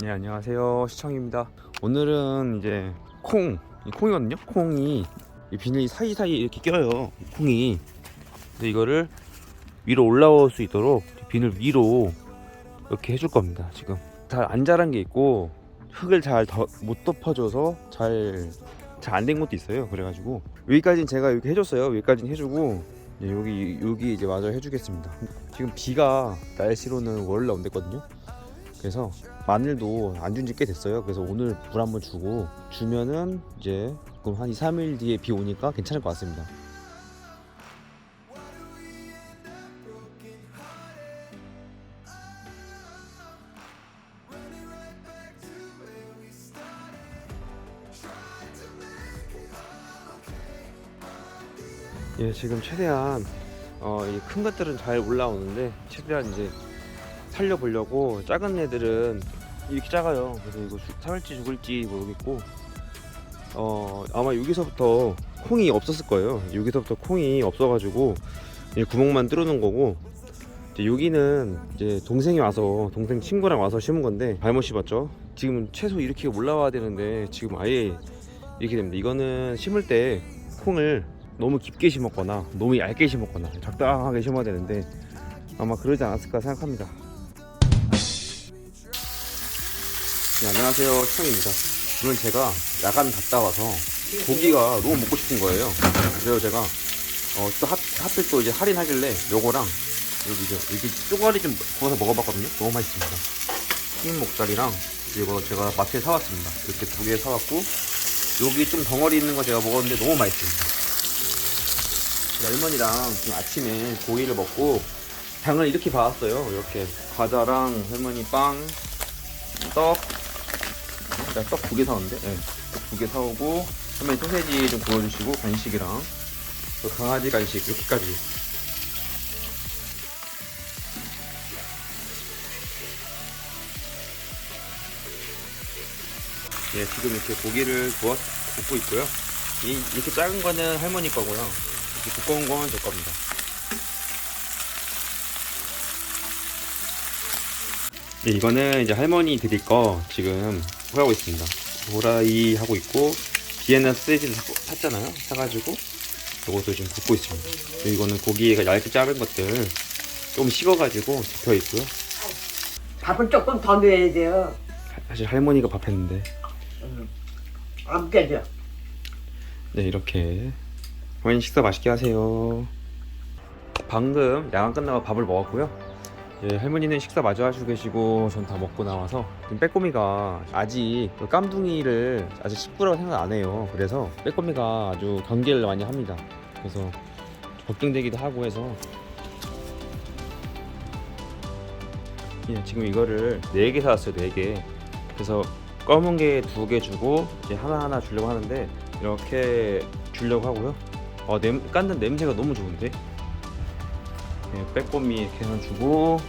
네 안녕하세요. 시청입니다. 오늘은 이제 콩이 콩이거든요? 콩이 이 비닐 사이사이 이렇게 껴요 이 콩이. 근데 이거를 위로 올라올 수 있도록 비닐 위로 이렇게 해줄 겁니다 지금. 잘 안 자란 게 있고 흙을 잘 못 덮어줘서 잘 잘 안 된 것도 있어요. 그래가지고 여기까지는 제가 이렇게 해줬어요. 여기까지는 해주고 여기 여기 이제 마저 해주겠습니다. 지금 비가 날씨로는 월요일 온댔거든요 그래서 마늘도 안 준 지 꽤 됐어요. 그래서 오늘 물 한번 주고 주면은 이제 그럼 한 2, 3일 뒤에 비 오니까 괜찮을 것 같습니다. 예, 지금 최대한 어, 이 큰 것들은 잘 올라오는데 최대한 이제 살려보려고 작은 애들은 이렇게 작아요. 그래서 이거 죽- 살지 죽을지 모르겠고 어 아마 여기서부터 콩이 없었을 거예요. 여기서부터 콩이 없어가지고 이 구멍만 뚫어놓은 거고 이제 여기는 이제 동생이 와서 동생 친구랑 와서 심은 건데 잘못 심었죠. 지금 최소 이렇게 올라와야 되는데 지금 아예 이렇게 됩니다. 이거는 심을 때 콩을 너무 깊게 심었거나 너무 얇게 심었거나 적당하게 심어야 되는데 아마 그러지 않았을까 생각합니다. 네, 안녕하세요. 시청입니다. 오늘 제가 야간 갔다 와서 고기가 너무 먹고 싶은 거예요. 그래서 제가 어, 또 하, 하필 또 이제 할인하길래 요거랑 여기 이제 여기 쪼가리 좀 구워서 먹어봤거든요. 너무 맛있습니다. 흰 목살이랑 이거 제가 마트에 사왔습니다. 이렇게 두 개 사왔고 여기 좀 덩어리 있는 거 제가 먹었는데 너무 맛있습니다. 할머니랑 지금 아침에 고기를 먹고 장을 이렇게 봐왔어요. 이렇게 과자랑 할머니 빵 떡, 내가 떡두 개 사왔는데, 예. 떡두 개 사오고, 할머니 소세지 좀 구워주시고, 간식이랑, 또 강아지 간식, 이렇게까지. 예, 지금 이렇게 고기를 구워, 굽고 있고요. 이, 이렇게 작은 거는 할머니 거고요. 이렇게 두꺼운 건 제 겁니다. 예, 이거는 이제 할머니 드릴 거 지금 하고 있습니다. 도라이 하고 있고 비엔나 소세지를 사, 샀잖아요. 사가지고 이것도 지금 굽고 있습니다. 그리고 이거는 고기가 얇게 자른 것들 좀 식어가지고 데펴 있고요. 밥을 조금 더 넣어야 돼요. 사실 할머니가 밥했는데 안 깨져. 네 이렇게 할머니 식사 맛있게 하세요. 방금 야간 끝나고 밥을 먹었고요. 예, 할머니는 식사 마저 하시고 계시고 전 다 먹고 나와서 지금 빼꼬미가 아직 그 깜둥이를 아직 식구라고 생각 안 해요. 그래서 빼꼬미가 아주 경계를 많이 합니다. 그래서 걱정되기도 하고 해서 예, 지금 이거를 4개 사왔어요. 4개. 그래서 검은 게 두 개 주고 이제 하나하나 주려고 하는데 이렇게 주려고 하고요. 어, 냄, 깐는 냄새가 너무 좋은데? 네, 빼꼼히 이렇게 하나 주고.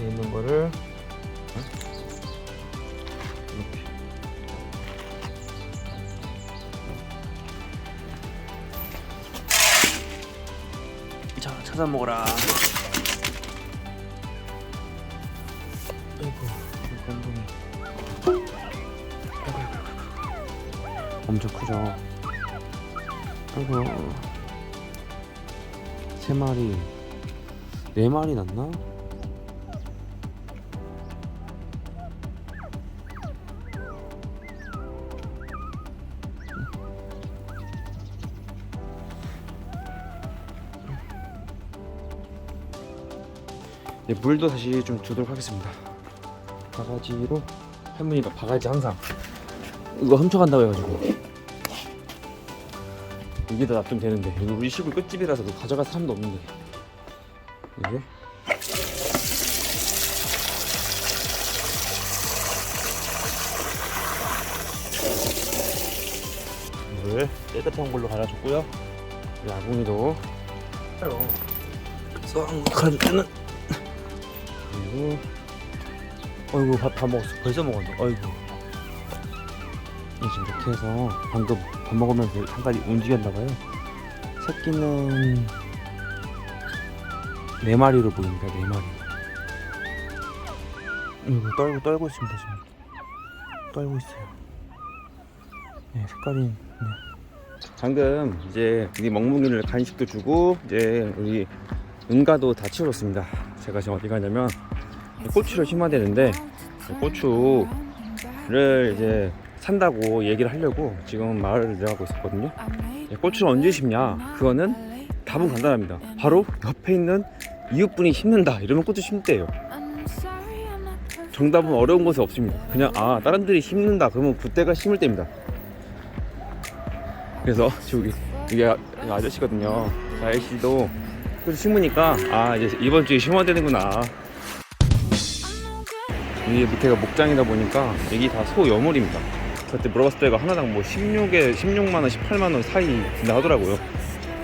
여기 있는 거를 이렇게. 자 찾아 먹어라. 엄청 크죠 아이고 세 마리 네 마리 났나? 네, 물도 다시 좀 주도록 하겠습니다. 바가지로 할머니가 바가지 항상 이거 훔쳐간다고 해가지고 여기다 놔두면 되는데. 여기 우리 시골 끝집이라서 그 가져갈 사람도 없는데. 이게? 물을 깨끗한 걸로 갈아줬고요. 우리 아궁이도. 썩 갈아주면은 그리고 어이구 밥 다 먹었어. 벌써 먹었네. 어이구. 이 지금 이렇게 해서 방금 밥 먹으면서 잠깐 움직였나봐요 새끼는 네 마리로 보입니다 네 마리 이거 떨고 떨고 있습니다 지금. 떨고 있어요. 네 색깔이. 네. 방금 이제 우리 멍멍이를 간식도 주고 이제 우리 은가도 다 치웠습니다. 제가 지금 어디 가냐면 고추를 심어야 되는데 고추를 이제 산다고 얘기를 하려고 지금 마을을 내려가고 있었거든요. 예, 고추를 언제 심냐? 그거는 답은 간단합니다. 바로 옆에 있는 이웃분이 심는다. 이러면 고추 심대요. 정답은 어려운 것이 없습니다. 그냥 아 다른 들이 심는다. 그러면 그때가 심을 때입니다. 그래서 저기 이게 아- 이 아저씨거든요. 그 아저씨도 고추 심으니까 아 이제 이번 주에 심어야 되는구나. 이게 밑에가 목장이다 보니까 여기 다 소 여물입니다. 그때 물어봤을 때가 하나당 뭐 16에 16만 원, 18만 원 사이 된다 하더라고요.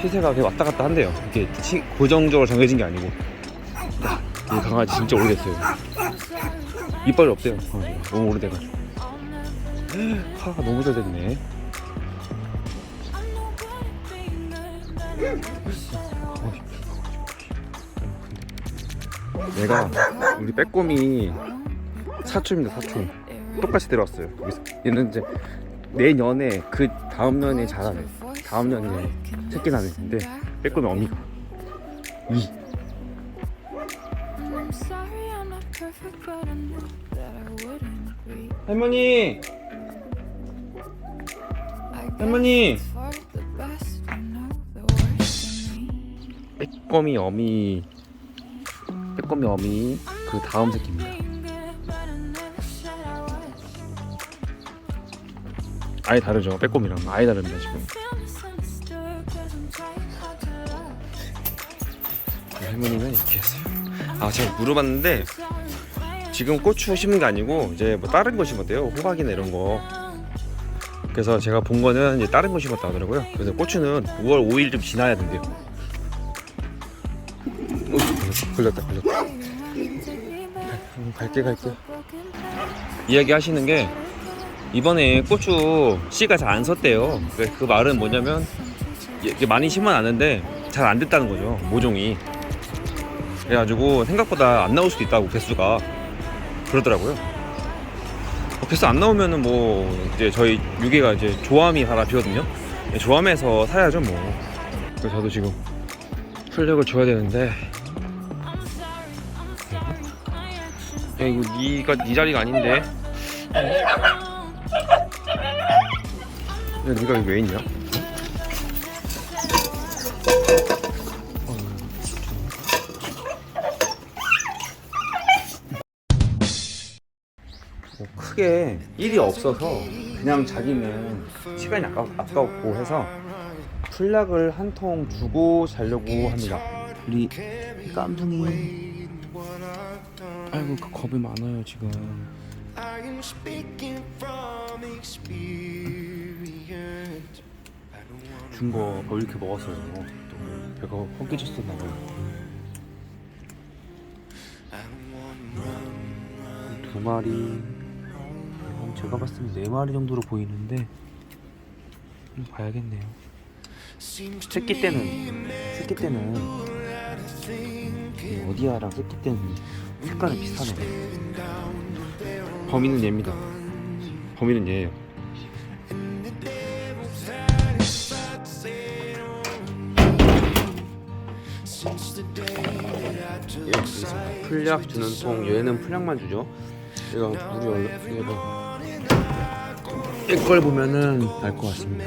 시세가 그게 왔다 갔다 한대요. 이게 치- 고정적으로 정해진 게 아니고. 야, 이 강아지 진짜 오래됐어요. 이빨이 없대요. 강아지가. 너무 오래돼가지고. 화가 너무 잘 됐네. 얘가 우리 빼꼼이 사촌입니다 사촌 똑같이 여기서. 얘는 이제 내년에 그 다음 년에 자라네. 다음 년에 새끼 나는 근데 빼꼼이 어미가 이. 할머니! 할머니! 빼꼼이 어미. 빼꼼이 어미. 그 다음 새끼입니다 아예 다르죠. 빼꼼이랑. 아예 다릅니다 지금. 그 할머니는 이렇게 했어요. 아 제가 물어봤는데 지금 고추 심은 게 아니고 이제 뭐 다른 거 심었대요. 호박이나 이런 거. 그래서 제가 본 거는 이제 다른 거 심었다 하더라고요. 그래서 고추는 5월 5일 좀 지나야 된대요. 어, 걸렸다 걸렸다. 음, 갈게 갈게. 이야기 하시는 게 이번에 고추 씨가 잘 안 섰대요. 그, 그 말은 뭐냐면 이게 많이 심어놨는데 잘 안 됐다는 거죠 모종이. 그래가지고 생각보다 안 나올 수도 있다고 개수가 그러더라고요. 어, 개수 안 나오면은 뭐 이제 저희 유개가 이제 조함이 하나 비거든요. 조함에서 사야죠 뭐. 그래서 저도 지금 출력을 줘야 되는데. 야 이거 니가 니 자리가 아닌데 야 니가 여기 왜 있냐? 뭐 크게 일이 없어서 그냥 자기는 시간이 아까, 아까웠고 해서 풀약을 한 통 주고 자려고 합니다. 우리 깜둥이. 아이고 그 겁이 많아요 지금 준거뭐 이렇게 먹었어요. 또 배가 허기졌었나 봐요. 두 마리 한 제가 봤을 때 네 마리 정도로 보이는데 좀 봐야겠네요. 새끼 때는 새끼 때는 어디야랑 새끼 때는 색깔이 비슷하네. 범인은 얘입니다. 범인은 얘예요 알겠습니다. 풀약 주는 통 얘는 풀약만 주죠. 얘가 물이 얼 얘가 이걸 보면은 알 것 같습니다.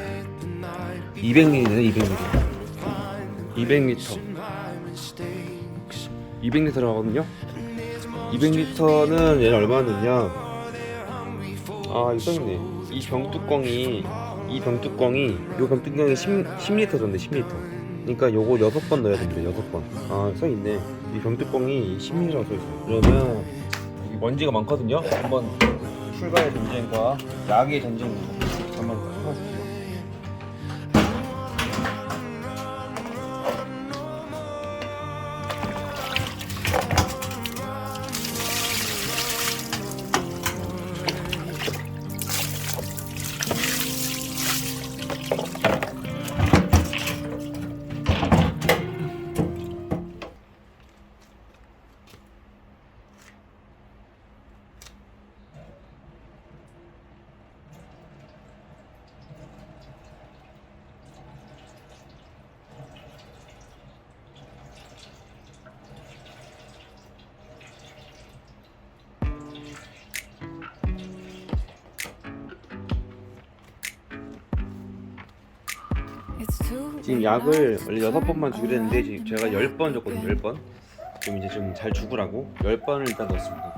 200ml네 200ml. 200l. 200리터라거든요. 200리터는 얘는 얼마 넣냐? 아 이거 써있네. 이 병뚜껑이 이 병뚜껑이 요 병뚜껑이 10, 10리터 정도 10리터. 그러니까 요거 6번 넣어야 됩니다. 6번. 아 써있네. 이 병뚜껑이 10리터라고 써있어요. 그러면 먼지가 많거든요. 한번 출가의 전쟁과 약의 전쟁 한번 지금 약을 원래 여섯 번만 주기로 했는데 지금 제가 열 번 줬거든요. 열 번. 지금 이제 좀 잘 죽으라고 열 번을 일단 넣었습니다.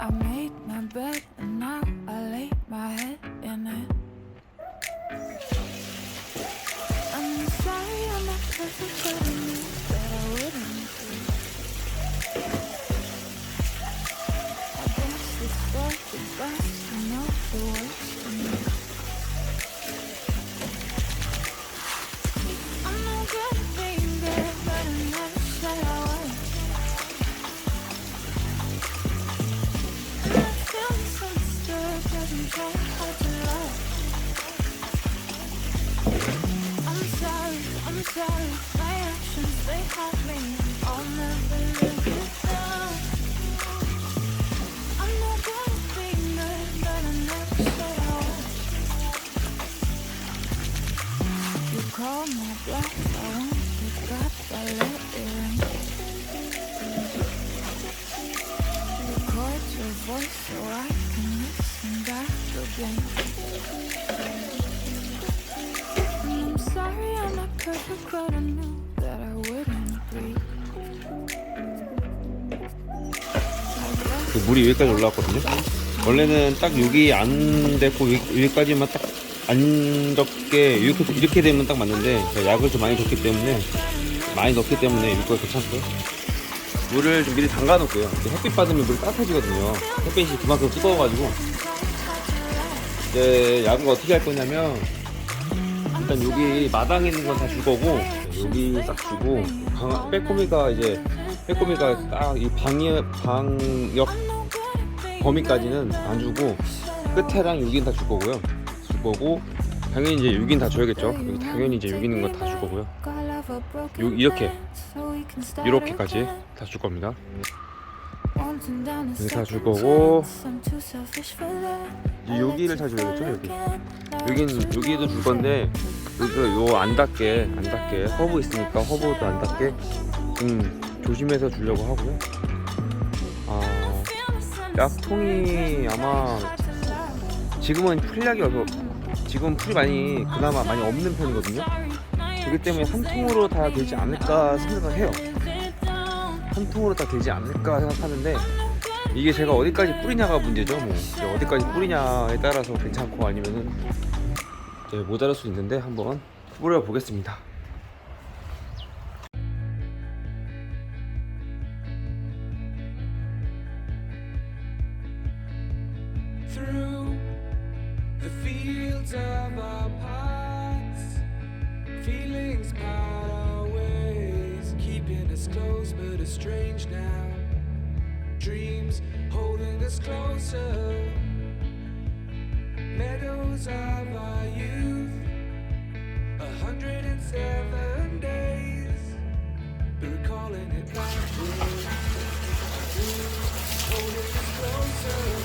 그 물이 여기까지 올라왔거든요. 원래는 딱 여기 안 됐고 여기, 여기까지만 딱 안 적게 이렇게 이렇게 되면 딱 맞는데 약을 좀 많이 줬기 때문에 많이 넣기 때문에 이거 괜찮고요. 물을 좀 미리 담가 놓고요. 햇빛 받으면 물이 따뜻해지거든요. 햇빛이 그만큼 뜨거워가지고 이제 약을 어떻게 할 거냐면 일단 여기 마당에 있는 건 다 줄 거고 여기 딱 주고 방, 빼꼼이가 이제 빼꼼이가 딱 이 방역 방역 범위까지는 안 주고 끝에랑 여긴 다줄 거고요. 줄 거고 당연히 이제 여긴 다 줘야겠죠. 여기 당연히 이제 여기 있는 거다줄 거고요. 요 이렇게 이렇게까지 다 줄 겁니다. 여기 다 줄 거고 이제 여기를 다 줘야겠죠 여기. 여긴 여기도 줄 건데 여기 요안 닿게 안 닿게 허브 있으니까 허브도 안 닿게 좀 조심해서 주려고 하고요. 아 약통이 아마 지금은 풀약이 어서 지금 풀이 많이 그나마 많이 없는 편이거든요. 그렇기 때문에 한 통으로 다 되지 않을까 생각을 해요. 한 통으로 다 되지 않을까 생각하는데 이게 제가 어디까지 뿌리냐가 문제죠. 뭐 어디까지 뿌리냐에 따라서 괜찮고 아니면은 모자랄 수 있는데 한번 뿌려 보겠습니다. Us close but estranged now. Dreams holding us closer. Meadows of our youth, a hundred and seven days. Recalling it backwards. Holding us closer.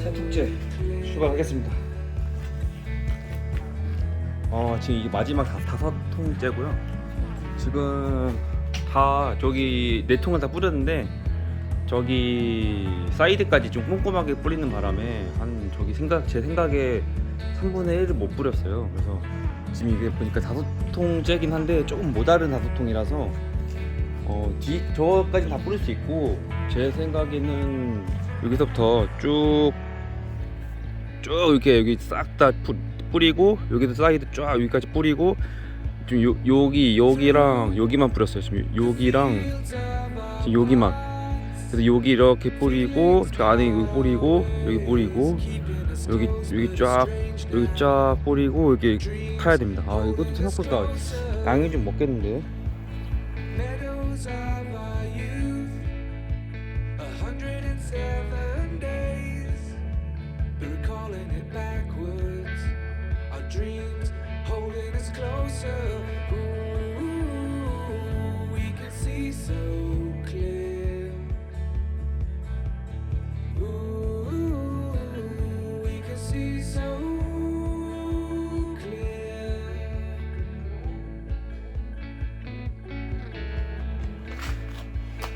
세 통째 출발하겠습니다. 어, 지금 이게 마지막 다, 다섯 통째고요. 지금 다 저기 네 통을 다 뿌렸는데 저기 사이드까지 좀 꼼꼼하게 뿌리는 바람에 한 저기 생각 제 생각에 3분의 1을 못 뿌렸어요. 그래서 지금 이게 보니까 다섯 통째긴 한데 조금 모자른 다섯 통이라서 어, 뒤 저까지 다 뿌릴 수 있고 제 생각에는 여기서부터 쭉 쭉 이렇게 여기 싹 다 뿌리고 여기도 사이드 쫙 여기까지 뿌리고 지금 요, 여기 여기랑 여기만 뿌렸어요 지금. 여기랑 지금 여기만. 그래서 여기 이렇게 뿌리고 저 안에 여기 뿌리고 여기 뿌리고 여기 여기 쫙 여기 쫙 뿌리고 여기 타야 됩니다. 아 이것도 생각보다 양이 좀 먹겠는데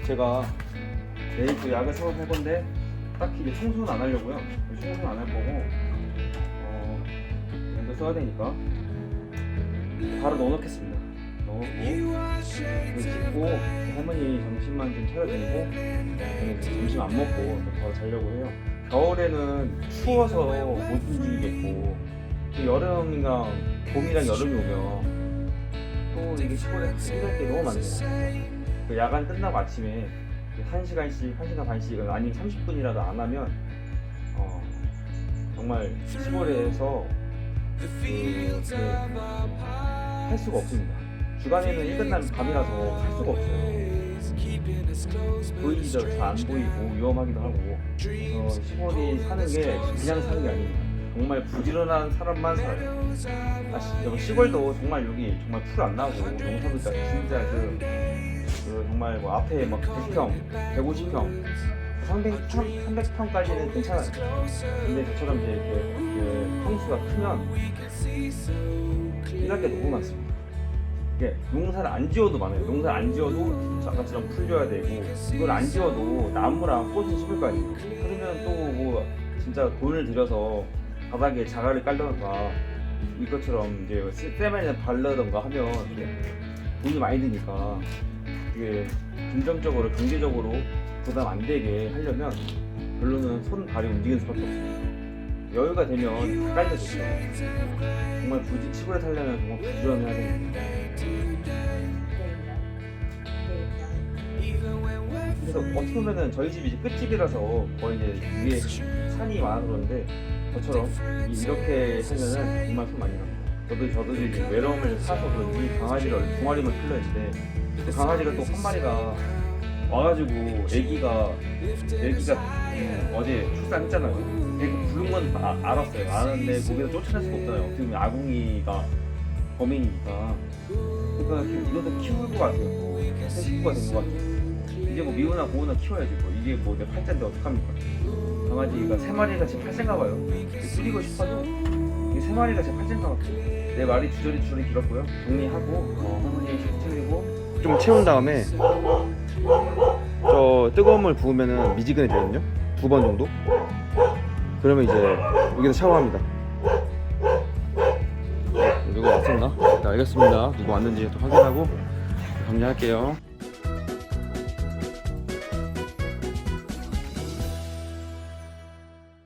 제가 내일 또 약을 사서 할 건데 딱히 이제 청소는 안 하려고요. 청소는 안 할 거고 어 이거 써야 되니까 바로 넣어놓겠습니다. 이거 씻고 할머니 점심만 좀 차려드리고 저는 점심 안 먹고 또 바로 자려고 해요. 겨울에는 추워서 못 움직이겠고 또 여름이랑 봄이랑 여름이 오면 또 이게 시골에 힘들 게 너무 많네요. 그 야간 끝나고 아침에 1시간씩, 1시간 반씩은 아니면 30분이라도 안 하면 어, 정말 시골에서 그, 네, 할 수가 없습니다. 주간에는 일 끝나면 밤이라서 할 수가 없어요. 보이기도 잘안 보이고 위험하기도 하고 어, 시골이 사는 게 그냥 사는 게 아닙니다. 정말 부지런한 사람만 살아요. 아, 시, 시골도 정말 여기 정말 풀 안 나고 농사도 진짜 그, 그 정말 뭐 앞에 막 100평, 150평, 300, 300평까지는 괜찮아요. 근데 저처럼 이제 이렇게 그 평수가 크면 일할 게 너무 많습니다. 이게 농사를 안 지어도 많아요. 농사를 안 지어도 아까처럼 풀려야 되고 이걸 안 지어도 나무랑 꽃을 심을 거 아니에요. 그러면 또 뭐 진짜 돈을 들여서 바닥에 자갈을 깔던가 이것처럼 이제 세면에 바르던가 하면 돈이 많이 드니까 이게 긍정적으로 경제적으로 부담 안 되게 하려면 결론은 손 발이 움직이는 수밖에 없어요. 여유가 되면 다 깔려 좋죠. 정말 굳이 시골에 살려면 정말 부지런해야 됩니다. 그래서 어떻게 보면은 저희 집이 이제 끝집이라서 거의 이제 위에 산이 많아서 그런데 저처럼 이- 이렇게 살면은 정말 손 많이 갑니다. 저도 저도 이제 외로움을 사서 그런지 강아지를 두 마리만 키려 했는데 그 강아지가 또 한 마리가 와가지고 애기가 애기가 음, 어제 출산했잖아요. 애기 부른 건 아, 알았어요. 아는데 거기서 쫓아낼 수가 없잖아요. 어떻게 보면 아궁이가 범인이니까. 그러니까 키- 이것도 키울 것 같아요. 새 식구가 된 것 같아요. 이제 뭐 미우나 고우나 키워야지 뭐 이게 뭐 내 팔자인데 어떡합니까? 강아지가 세 마리가 제 팔자인가 봐요. 뿌리고 싶어도 이게 세 마리가 제 팔자인가 봐요. 내 말이 주저리 주저리 길었고요. 정리하고 어, 할머니 식구 챙기고 좀 채운 다음에 저 뜨거운 물 부으면은 미지근해지거든요. 두 번 정도. 그러면 이제 여기서 샤워합니다. 누구 왔었나? 네, 알겠습니다. 누구 왔는지 또 확인하고 정리할게요.